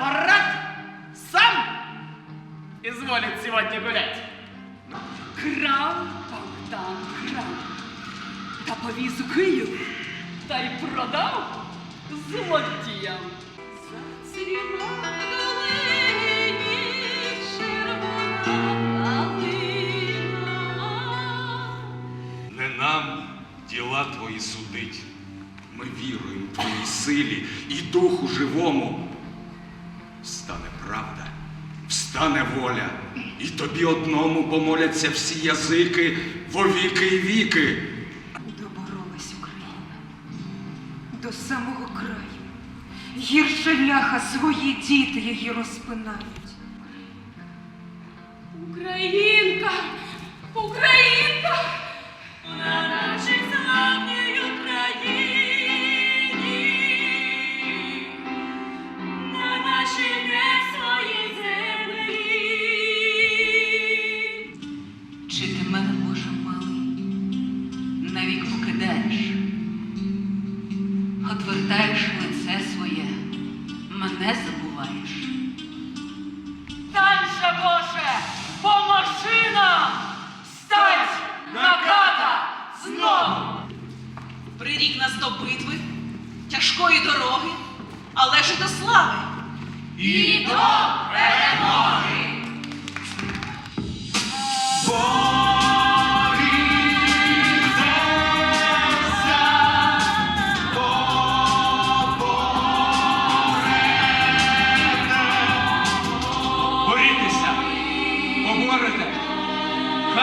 аппарат сам изволит сегодня гулять. Ну, крав, Богдан, крав, та повіз у Київ, та й продав злодіям. Зацвіла. Не нам діла твої судить, ми віруємо в твоїй силі і духу живому. Встане правда, встане воля, і тобі одному помоляться всі язики во віки й віки. Доборолась Україна до самого краю. Гірше ляха свої діти її розпинають. Українка, Чи ти мене, Боже милий, навік покидаєш, отвертаєш лице своє, мене забуваєш. Дальше, Боже, поможи нам! Стать на ката знову! Прирік нас до битви, тяжкої дороги, але ж і до слави. І до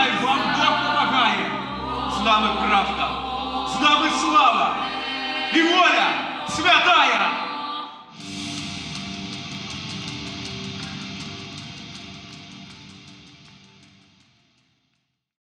Хай вам Бог помагає. З нами правда, з нами слава і воля святая.